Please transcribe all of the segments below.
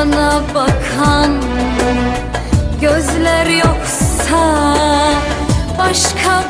bana bakan gözler yoksa başka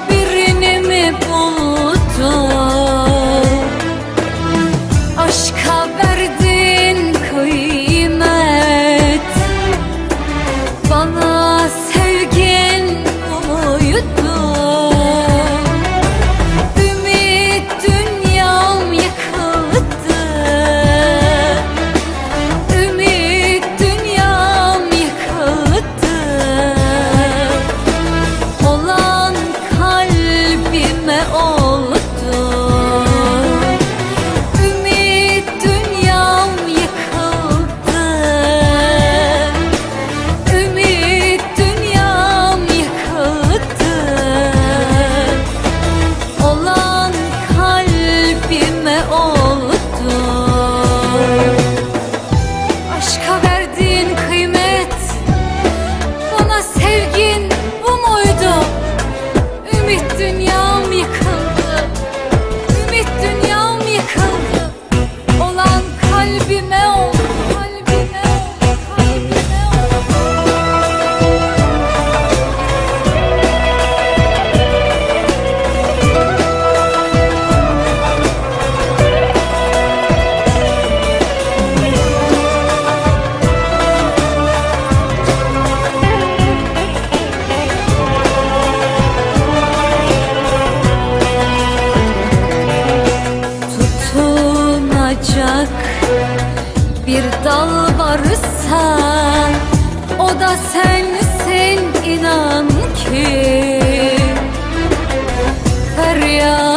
kopacak bir dal varsa O da sensin inan ki. Feryat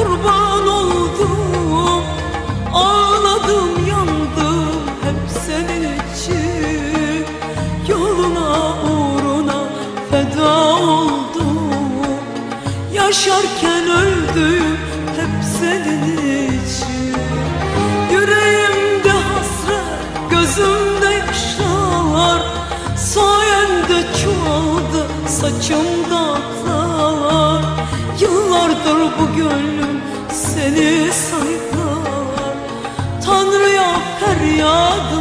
kurban oldum Ağladım yandım hep senin için. Yoluna uğruna feda oldum. Yaşarken öldüm hep senin için. Yüreğimde hasret gözümde yaşlar. Sayende çoğaldı saçımda aklar Yıllardır bu gönlüm seni sayıklar. Tanrı'ya feryadım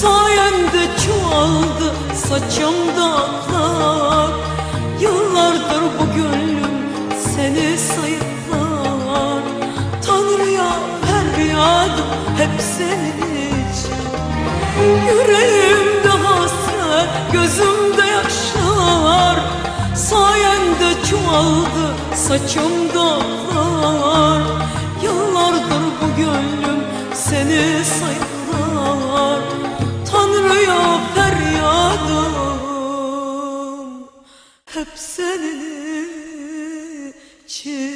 Sayende çoğaldı saçımda aklar Yıllardır bu gönlüm seni sayıklar. Tanrı'ya feryadım hep senin için. Yüreğimde hasret, gözümde yaşlar Sayende çoğaldı saçımda aklar Yıllardır bu gönlüm seni saydılar. Tanrı'ya feryadım Hep senin için.